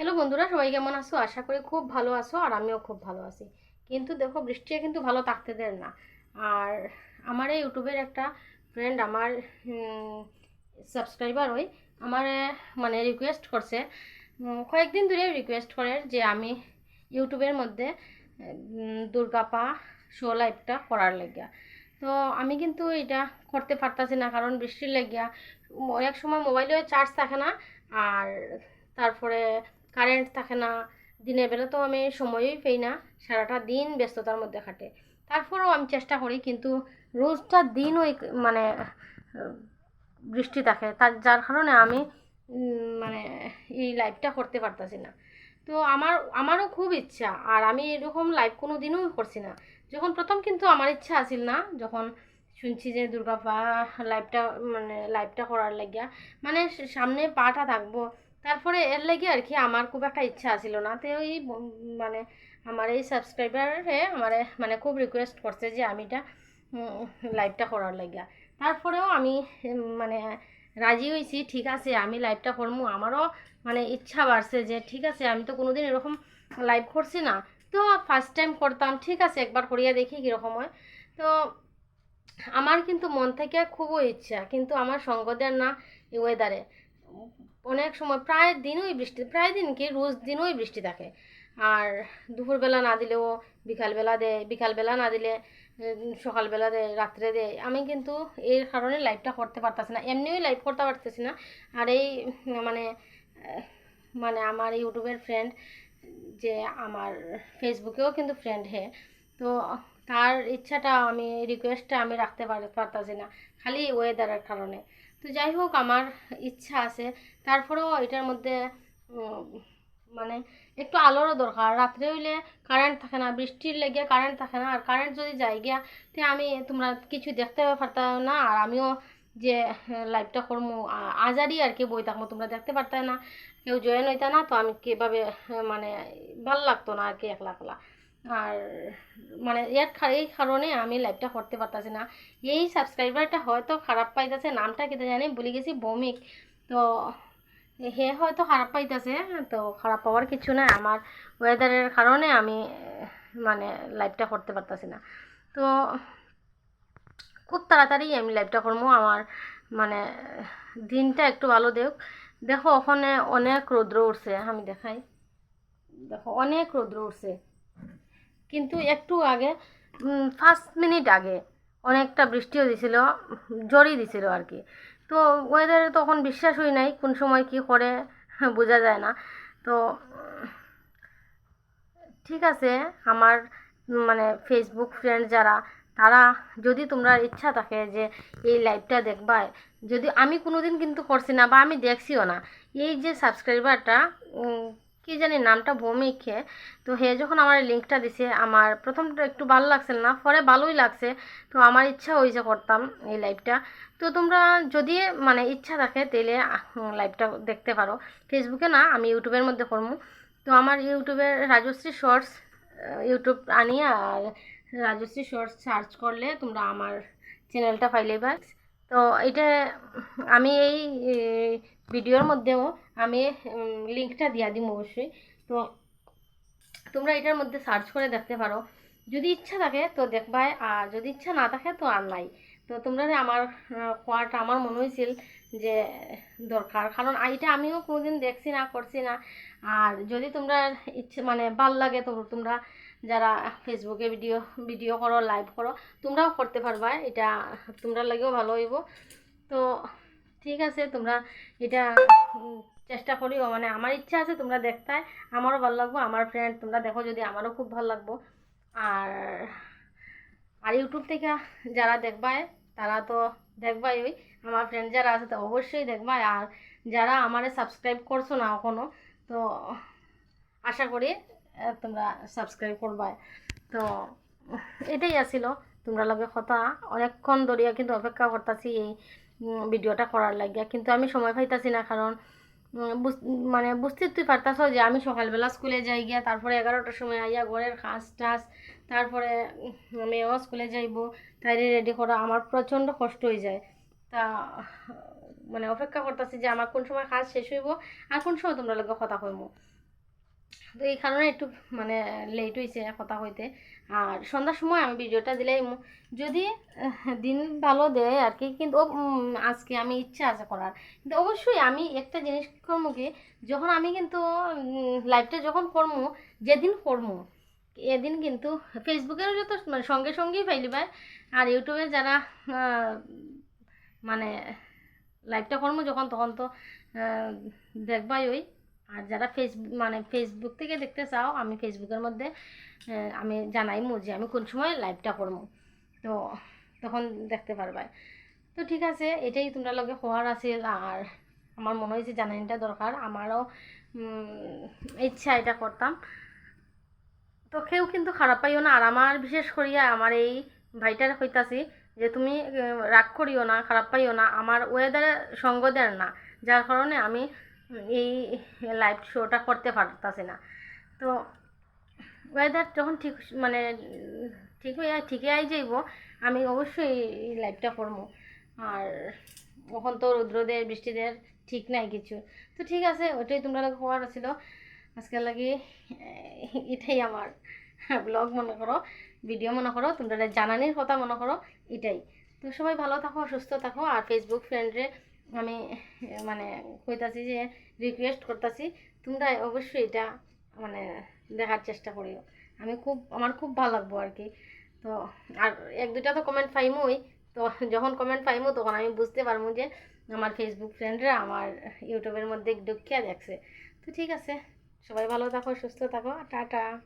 Hello বন্ধুরা, সবাই কেমন আছো? আশা করি খুব ভালো আছো আর আমিও খুব ভালো আছি। কিন্তু দেখো বৃষ্টি কিন্তু ভালো থাকতে দেন না। আর আমার এই ইউটিউবের একটা ফ্রেন্ড আমার সাবস্ক্রাইবার ওই, আমার মানে রিকোয়েস্ট করছে কয়েকদিন ধরে রিকোয়েস্ট করে যে আমি ইউটিউবের মধ্যে দুর্গাপা শো লাইভটা করার লাগিয়া। তো আমি কিন্তু এটা করতে পারতাছি না, কারণ বৃষ্টির লাগিয়া অনেক সময় মোবাইলেও চার্জ থাকে না, আর তারপরে কারেন্ট থাকে না, দিনের বেলা তো আমি সময়ই পাই না, সারাটা দিন ব্যস্ততার মধ্যে কাটে তারপরেও আমি চেষ্টা করি, কিন্তু রোজটা দিন ওই মানে বৃষ্টি থাকে, তার, যার কারণে আমি মানে এই লাইভটা করতে পারতাছি না। তো আমার, আমারও খুব ইচ্ছা, আর আমি এরকম লাইভ কোনো দিনও করছি না। যখন প্রথম কিন্তু আমার ইচ্ছা আছিল না, যখন শুনছি যে দুর্গাপা লাইভটা মানে লাইভটা করার লাগিয়া মানে সামনে পাটা থাকব তারপরে এর লাগে আর কি আমার খুব একটা ইচ্ছা আছিল না। তো ওই মানে আমার এই সাবস্ক্রাইবারে আমার মানে খুব রিকোয়েস্ট করছে যে আমি এটা লাইভটা করার লাগিয়া তারপরেও আমি মানে রাজি হয়েছি ঠিক আছে, আমি লাইভটা করব আমারও মানে ইচ্ছা বাড়ছে যে ঠিক আছে, আমি তো কোনোদিন এরকম লাইভ করছি না। তো ফার্স্ট টাইম করতাম, ঠিক আছে, একবার করিয়া দেখি কীরকম হয়। তো আমার কিন্তু মন থেকে খুবই ইচ্ছা, কিন্তু আমার সঙ্গদের না ওয়েদারে অনেক সময় প্রায় দিনই বৃষ্টি, প্রায় দিন কি রোজ দিনই বৃষ্টি থাকে। আর দুপুরবেলা না দিলেও, বিকালবেলা দেয় বিকালবেলা না দিলে সকালবেলা দেয় রাত্রে দেয় আমি কিন্তু এর কারণে লাইভটা করতে পারতেছি না। এমনিও লাইভ করতে পারতেছি না। আর এই মানে মানে আমার ইউটিউবের ফ্রেন্ড যে, আমার ফেসবুকেও কিন্তু ফ্রেন্ড হে। তো তার ইচ্ছাটা আমি রিকোয়েস্টটা আমি রাখতে পার- পারতাছি না, খালি ওয়েদারের কারণে। তো যাই হোক, আমার ইচ্ছা আছে। তারপরেও এটার মধ্যে মানে একটু আলোরও দরকার। রাত্রে হইলে কারেন্ট থাকে না, বৃষ্টির লেগে কারেন্ট থাকে না। আর কারেন্ট যদি যাই গিয়া, তে আমি তোমরা কিছু দেখতে পারতাম না। আর আমিও যে লাইভটা করব আজারই আর কি বই থাকব তোমরা দেখতে পারতে না। কেউ জয়েন হইতা না, তো আমি কীভাবে মানে ভালো লাগতো না আর কি একলা একলা। আর মানে এর এই কারণে আমি লাইভটা করতে পারতাছি না। এই সাবস্ক্রাইবারটা হয়তো খারাপ পাইতেছে, নামটা কেটে জানি ভুলে গেছি, ভৌমিক। তো হে হয়তো খারাপ পাইতেছে, তো খারাপ পাওয়ার কিছু নাই। আমার ওয়েদারের কারণে আমি মানে লাইভটা করতে পারতাছি না। তো খুব তাড়াতাড়ি আমি লাইভটা করব আমার মানে দিনটা একটু ভালো দেখ দেখো, ওখানে অনেক রৌদ্র উঠছে আমি দেখাই। দেখো, অনেক রৌদ্র উঠছে কিন্তু একটু আগে ফার্স্ট মিনিট আগে অনেকটা বৃষ্টিও দিছিল জড়ি দিছিল আর কি। তো ওয়েদারে তখন বিশ্বাস হই নাই কোন সময় কি করে বোঝা যায় না। তো, ঠিক আছে, আমার মানে ফেসবুক ফ্রেন্ড যারা, তারা যদি তোমরা ইচ্ছা থাকে যে এই লাইভটা দেখবা, যদি আমি কোনোদিন কিন্তু করছি না বা আমি দেখছিও না, এই যে সাবস্ক্রাইবারটা কি জানি নামটা ভৌমিকে তো হে যখন আমার লিঙ্কটা দিছে, আমার প্রথমটা একটু ভালো লাগছিল না, পরে ভালোই লাগছে। তো আমার ইচ্ছা হয়েছে করতাম এই লাইভটা তো তোমরা যদি মানে ইচ্ছা থাকে তাহলে লাইভটা দেখতে পারো। ফেসবুকে না, আমি ইউটিউবের মধ্যে করব তো আমার ইউটিউবের রাজশ্রী শর্টস ইউটিউব আনি আর রাজশ্রী শর্টস সার্চ করলে তোমরা আমার চ্যানেলটা পাইলেবা তো এটা, আমি এই ভিডিওর মধ্যেও আমি লিঙ্কটা দিয়া দিম অবশ্যই। তো তোমরা এটার মধ্যে সার্চ করে দেখতে পারো। যদি ইচ্ছা থাকে তো দেখবাই, আর যদি ইচ্ছা না থাকে তো আর নাই। তো তোমরা আমার কোয়াটা আমার মনে হয়েছিল যে দরকার। কারণ এটা আমিও কোনোদিন দেখছি না, করছি না। আর যদি তোমরা ইচ্ছে মানে ভালো লাগে তো তোমরা যারা ফেসবুকে ভিডিও ভিডিও করো লাইভ করো, তোমরাও করতে পারবা। এটা তোমরা লাগেও ভালো হইব। তো ঠিক আছে, তোমরা এটা চেষ্টা করিও মানে আমার ইচ্ছা আছে তোমরা দেখতে, আমারও ভালো লাগবো, আমার ফ্রেন্ড তোমরা দেখো যদি আমারও খুব ভালো লাগবো। আর আর ইউটিউব থেকে যারা দেখবায় তারা তো দেখবাই ওই, আমার ফ্রেন্ড যারা আছে তো অবশ্যই দেখবাই। আর যারা আমারে সাবস্ক্রাইব করছ না এখনও, তো আশা করি তোমরা সাবস্ক্রাইব করবাই। তো, এটাই আছিল তোমরা লগে কথা। অনেকক্ষণ ধরিয়া কিন্তু অপেক্ষা করতেছি এই ভিডিওটা করার লাগিয়া। কিন্তু আমি সময় পাইতাছি না, কারণ মানে বুঝতে তুই পারতাস যে আমি সকালবেলা স্কুলে যাই গিয়া, তারপরে এগারোটার সময় আইয়া ঘরের খাস টাস তারপরে মেয়েও স্কুলে যাইব তাই রেডি করা আমার প্রচণ্ড কষ্ট হয়ে যায়। তা মানে অপেক্ষা করতেছি যে আমার কোন সময় কাজ শেষ হইব, আর কোন সময় তোমরা লোক কথা কইব তো এই কারণে একটু মানে লেট হয়েছে কথা হইতে আর সন্ধ্যার সময় আমি ভিডিওটা দিলে যদি দিন ভালো দেয় আর কি কিন্তু আজকে আমি ইচ্ছা আছে করার। কিন্তু অবশ্যই আমি একটা জিনিস করব কি, যখন আমি কিন্তু লাইভটা যখন করব যেদিন করব এদিন কিন্তু ফেসবুকেরও যত মানে সঙ্গে সঙ্গেই পাইলিবাই আর ইউটিউবে যারা মানে লাইভটা করব যখন, তখন তো দেখবাই ওই। আর যারা ফেসবুক মানে ফেসবুক থেকে দেখতে চাও, আমি ফেসবুকের মধ্যে আমি জানাইমু যে আমি কোন সময় লাইভটা করব তো তখন দেখতে পারবাই। তো ঠিক আছে, এটাই তোমরা লগে হওয়ার আছে। আর আমার মনে হয়েছে জানানিটা দরকার। আমারও ইচ্ছা এটা করতাম। তো কেউ কিন্তু খারাপ পাইও না। আর আমার, বিশেষ করিয়া আমার এই ভাইটার হইতাছি যে তুমি রাগ করিও না, খারাপ পাইও না। আমার ওয়েদারে সঙ্গ দেন না। যার কারণে আমি এই লাইভ শোটা করতে পারতাছি না। তো ওয়েদার যখন ঠিক মানে ঠিক হয়ে, ঠিকই আই যাইব, আমি অবশ্যই এই লাইভটা করব। আর এখন তো রৌদ্রদের, বৃষ্টিদের ঠিক নাই কিছু। তো ঠিক আছে, ওইটাই তোমরা লাগে হওয়ার ছিল। আজকে লাগি এটাই আমার ব্লগ মনে করো ভিডিও মনে করো, তোমরা জানানির কথা মনে করো, এটাই। তো সবাই ভালো থাকো, সুস্থ থাকো, আর ফেসবুক ফ্রেন্ডে আমি মানে কইতাছি যে রিকোয়েস্ট করতেছি, তোমরা অবশ্যই এটা মানে দেখার চেষ্টা করিও। আমি খুব, আমার খুব ভালো লাগবো আর কি। তো, আর এক দুটা তো কমেন্ট পাইমই। তো যখন কমেন্ট পাইমু, তখন আমি বুঝতে পারব যে আমার ফেসবুক ফ্রেন্ডরা আমার ইউটিউবের মধ্যে ঢুকিয়া দেখছে। তো ঠিক আছে, সবাই ভালো থাকো, সুস্থ থাকো, টাটা।